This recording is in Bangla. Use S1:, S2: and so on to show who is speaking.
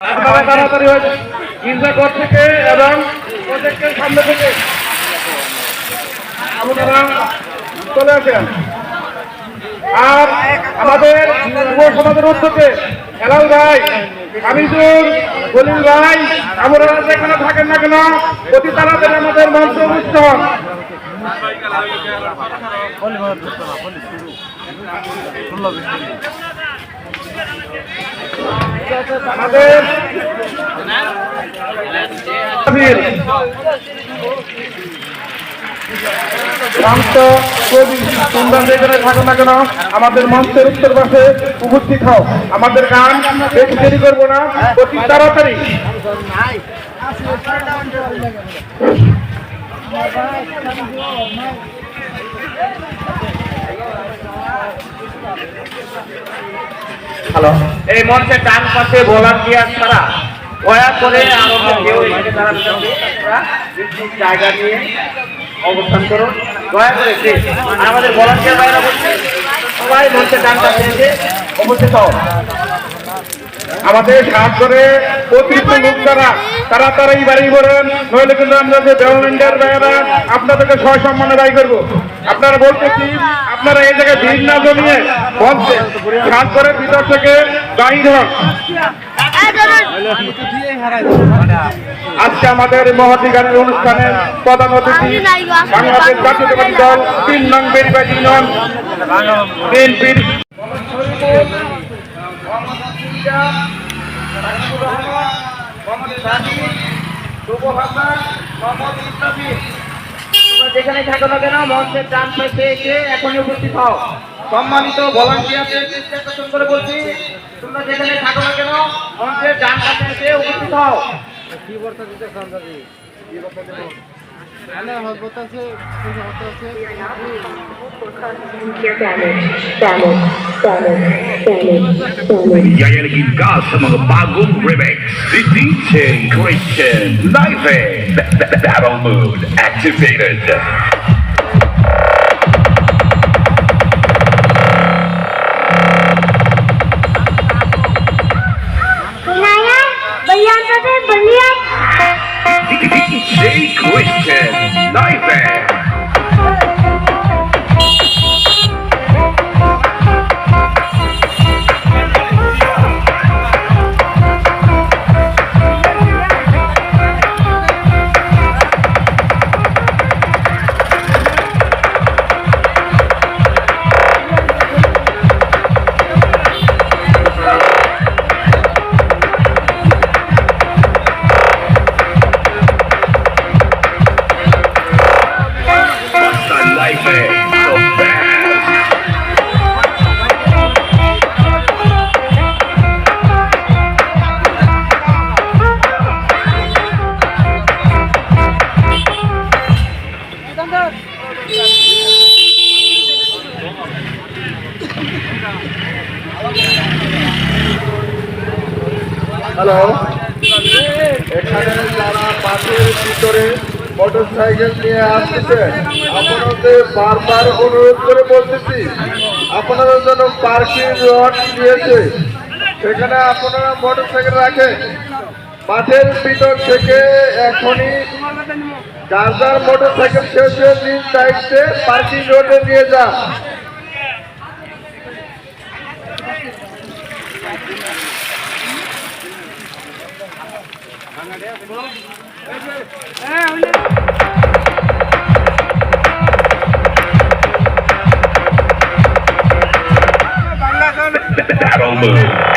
S1: আপনারা তাড়াতাড়ি হয়ে গির্জা ঘর থেকে এবং প্রজেক্টের সামনে থেকে আপনারা চলে আসেন। আর আমাদের যুব সমাজের উদ্যোগে হেলাল ভাই হামিদুল খলিল ভাই, আপনারা যেখানে থাকেন না কেন, অতি তাড়াতাড়ি আমাদের মঞ্চ হন। আমাদের থাকো না কেন, আমাদের মঞ্চের উত্তর পাশে উপস্থিত হও। আমাদের গান বেশি দেরি করব না, অতি তাড়াতাড়ি।
S2: হ্যালো এই মঞ্চে ডান পাশে ভলান্টিয়ার ছাড়া দয়া করে আমাদের কেউ এখানে দাঁড়াতে জায়গা নিয়ে অবস্থান করুন। দয়া করে। আমাদের ভলান্টিয়ার বাইরে বলছে সবাই মঞ্চে ডান পাশে এসে অবস্থিত
S1: আমাদের সাহায্য করে অতিরিক্ত লোক যারা তারা তারাই বাড়ি করেন নইলে কিন্তু আমরা যে ডেভেলপমেন্টের ভাইয়েরা আপনাদেরকে সয় সম্মানে দায়ী করব। আপনারা বলতেছি আপনারা এই জায়গায় ভিড় না জমিয়ে বলছে সাহায্য করে ভিতর থেকে বাহির হন। আজকে আমাদের মহতি গানের অনুষ্ঠানের প্রধান অতিথি বাংলাদেশ জাতীয়তাবাদী দল, তিন নং বেরিবাই ইউনিয়ন, বিএনপির
S2: তোমরা যেখানে থাকো না কেন মঞ্চের ডান পাশে এসে এখনই উপস্থিত হও। সম্মানিত ভলান্টিয়ারদের আকর্ষণ করে বলছি তোমরা যেখানে থাকো না কেন মঞ্চের ডান পাশে এসে উপস্থিত হও।
S3: Damage, damage, damage, damage, damage.
S4: Jaya lagi gas sa mga bagong remix. Si DJ Christian Live in B- B- Battle Mode activated.
S3: Naya, bayan pa tayo, balian.
S4: DJ Christian Live in.
S1: Hello এখানে যারা মাঠের ভিতরে মোটর সাইকেল নিয়ে আসতেছে। আপনাদের বারবার অনুরোধ করে বলতেছি আপনাদের জন্য পার্কিং লট দিয়েছে, সেখানে আপনারা মোটর সাইকেল রাখেন। মাঠের ভিতর থেকে এখনই যার যার মোটর সাইকেল শেষে নিজ পার্কিং রোডে নিয়ে যান।
S4: Battle move.